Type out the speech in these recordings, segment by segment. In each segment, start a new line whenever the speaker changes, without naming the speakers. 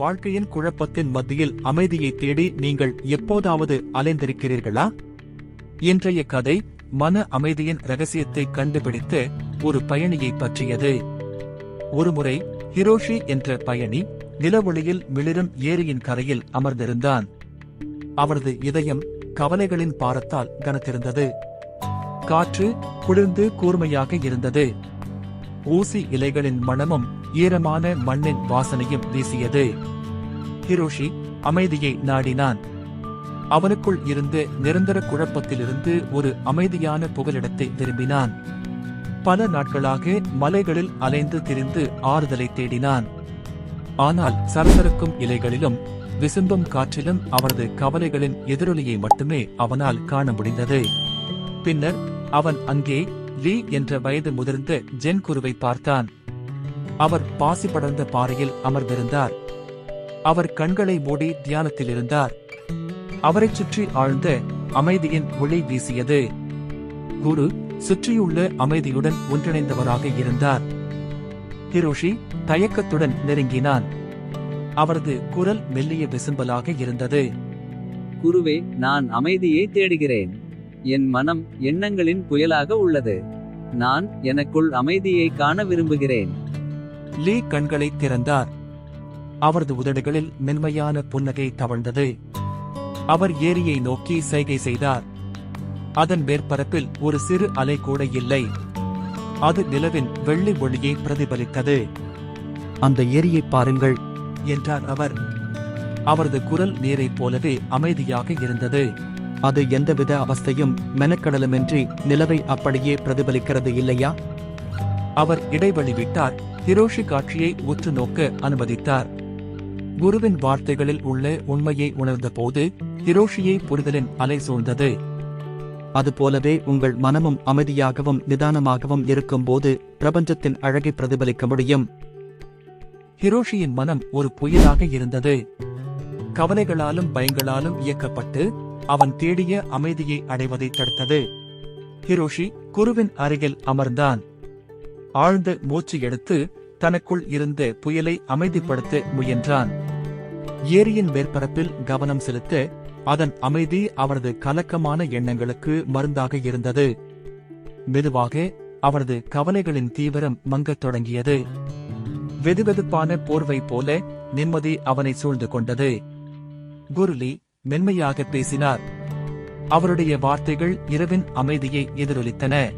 வாழ்க்கையின் குழப்பத்தின் மத்தியில் அமைதியை தேடி நீங்கள் எப்போதாவது அலைந்திருக்கிறீர்களா? இன்றைய கதை மன அமைதியின் ரகசியத்தை கண்டுபிடித்து ஒரு பயணியை பற்றியது. ஒருமுறை ஹிரோஷி என்ற பயணி நிலவொளியில் மிளிரும் ஏரியின் கரையில் அமர்ந்திருந்தான். அவரது இதயம் கவலைகளின் பாரத்தால் கனத்திருந்தது. காற்று குளிர்ந்து கூர்மையாக இருந்தது. ஊசி இலைகளின் மணமும் ஈரமான மண்ணின் வாசனையும் வீசியது. ஹிரோஷி அமைதியை நாடினான். அவனுக்குள் இருந்து நிரந்தர குழப்பத்திலிருந்து ஒரு அமைதியான புகலிடத்தை விரும்பினான் பல நாட்களாக மலைகளில் அலைந்து திரிந்து ஆறுதலை தேடினான். ஆனால் சரசரக்கும் இலைகளிலும் விசும்பும் காற்றிலும் அவரது கவலைகளின் எதிரொலியை மட்டுமே அவனால் காண முடிந்தது. பின்னர் அவன் அங்கே லீ என்ற வயது முதிர்ந்த ஜென் குருவை பார்த்தான். அவர் பாசி படர்ந்த பாறையில் அமர்ந்திருந்தார். அவர் கண்களை மூடி தியானத்தில் இருந்தார் அவரைச் சுற்றி ஆழ்ந்த அமைதியின் ஒளி வீசியது. குரு சுற்றியுள்ள அமைதியுடன் ஒன்றிணைந்தவராக இருந்தார். ஹிரோஷி தயக்கத்துடன் நெருங்கினான். அவரது குரல் மெல்லிய விசும்பலாக இருந்தது.
குருவே நான் அமைதியை தேடுகிறேன். என் மனம் எண்ணங்களின் புயலாக உள்ளது. நான் எனக்குள் அமைதியை காண விரும்புகிறேன்.
லீ கண்களை திறந்தார். அவரது உதடுகளில் மென்மையான புன்னகை தவழ்ந்தது. அவர் ஏரியை நோக்கி சைகை செய்தார். அதன் மேற்பரப்பில் ஒரு சிறு அலை கூட இல்லை. அது நிலவின் வெள்ளி ஒளியை பிரதிபலித்தது. அந்த ஏரியை பாருங்கள் என்றார் அவர். அவரது குரல் நீரைப் போலவே அமைதியாக இருந்தது. அது எந்தவித அவஸ்தையும் மெனக்கடலுமின்றி நிலவை அப்படியே பிரதிபலிக்கிறது இல்லையா? அவர் இடைவெளி விட்டார். ஹிரோஷி காட்சியை உற்று நோக்க அனுமதித்தார். குருவின் வார்த்தைகளில் உள்ள உண்மையை உணர்ந்தபோது ஹிரோஷியை புரிதலின் அலை சூழ்ந்தது. அதுபோலவே உங்கள் மனமும் அமைதியாகவும் நிதானமாகவும் இருக்கும்போது பிரபஞ்சத்தின் அழகை பிரதிபலிக்க முடியும். ஹிரோஷியின் மனம் ஒரு புயலாக இருந்தது. கவலைகளாலும் பயங்களாலும் இயக்கப்பட்டு அவன் தேடிய அமைதியை அடைவதை தடுத்தது. ஹிரோஷி குருவின் அருகில் அமர்ந்தான். ஆழ்ந்த மூச்சு எடுத்து தனக்குள் இருந்த புயலை அமைதிப்படுத்த முயன்றான். ஏரியின் மேற்பரப்பில் கவனம் செலுத்த அதன் அமைதி அவரது கலக்கமான எண்ணங்களுக்கு மருந்தாக இருந்தது. மெதுவாக அவரது கவலைகளின் தீவிரம் மங்கத் தொடங்கியது. வெதுவெதுப்பான போர்வை போல நிம்மதி அவனை சூழ்ந்து கொண்டது. குருலி மென்மையாக பேசினார். அவருடைய வார்த்தைகள் இரவின் அமைதியை எதிரொலித்தன.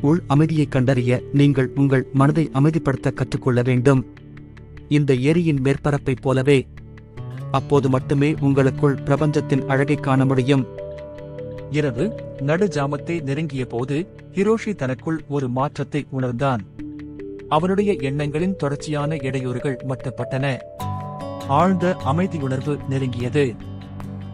உள் அமைதியை கண்டறிய நீங்கள் உங்கள் மனதை அமைதிப்படுத்த கற்றுக்கொள்ள வேண்டும். இந்த ஏரியின் மேற்பரப்பைப் போலவே அப்போது மட்டுமே உங்களுக்குள் பிரபஞ்சத்தின் அழகை காண முடியும். இரவு நடுஜாமத்தை நெருங்கிய போது ஹிரோஷி தனக்குள் ஒரு மாற்றத்தை உணர்ந்தான். அவனுடைய எண்ணங்களின் தொடர்ச்சியான இடையூறுகள் மட்டுப்பட்டன. ஆழ்ந்த அமைதியுணர்வு நெருங்கியது.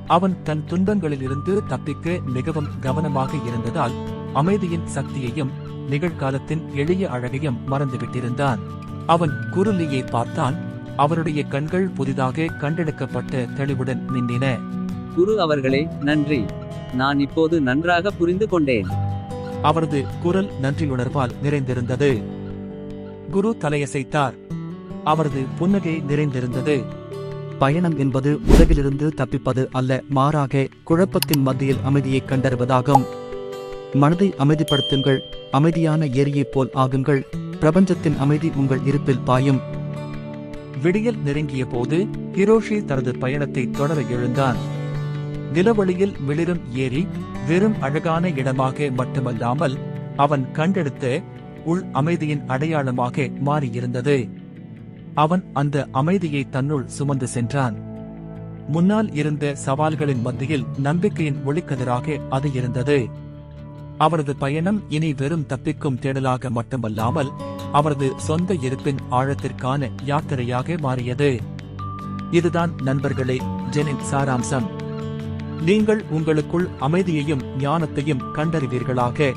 அவன் தன் துன்பங்களிலிருந்து தப்பிக்க மிகவும் கவனமாக இருந்ததால் அமைதியின் சக்தியையும் நிகழ்காலத்தின் எளிய அழகையும் மறந்துவிட்டிருந்தான். அவன் குருலியை பார்த்தான். அவருடைய கண்கள் புதிதாக கண்டெடுக்கப்பட்ட தெளிவுடன் மின்னின
குரு அவர்களே நன்றி. நான் இப்போது நன்றாக புரிந்து கொண்டேன்.
அவரது குரல் நன்றியுணர்வால் நிறைந்திருந்தது. குரு தலையசைத்தார். அவரது புன்னகை நிறைந்திருந்தது. பயணம் என்பது உலகிலிருந்து தப்பிப்பது அல்ல மாறாக குழப்பத்தின் மத்தியில் அமைதியை கண்டறிவதாகும். மனதை அமைதிப்படுத்துங்கள் அமைதியான ஏரியைப் போல் ஆகுங்கள். பிரபஞ்சத்தின் அமைதி உங்கள் இருப்பில் பாயும். விடியல் நெருங்கிய போது ஹிரோஷி தனது பயணத்தை தொடர எழுந்தான். நிலவழியில் மிளிரும் ஏரி வெறும் அழகான இடமாக மட்டுமல்லாமல் அவன் கண்டெடுத்த உள் அமைதியின் அடையாளமாக மாறியிருந்தது. அவன் அந்த அமைதியை தன்னுள் சுமந்து சென்றான். முன்னால் இருந்த சவால்களின் மத்தியில் நம்பிக்கையின் ஒளிக்கதிராக அது இருந்தது. அவரது பயணம் இனி வெறும் தப்பிக்கும் தேடலாக மட்டுமல்லாமல் அவரது சொந்த இருப்பின் ஆழத்திற்கான யாத்திரையாக மாறியது. இதுதான் நண்பர்களே ஜெனின் சாராம்சம். நீங்கள் உங்களுக்குள் அமைதியையும் ஞானத்தையும் கண்டறிவீர்களாக.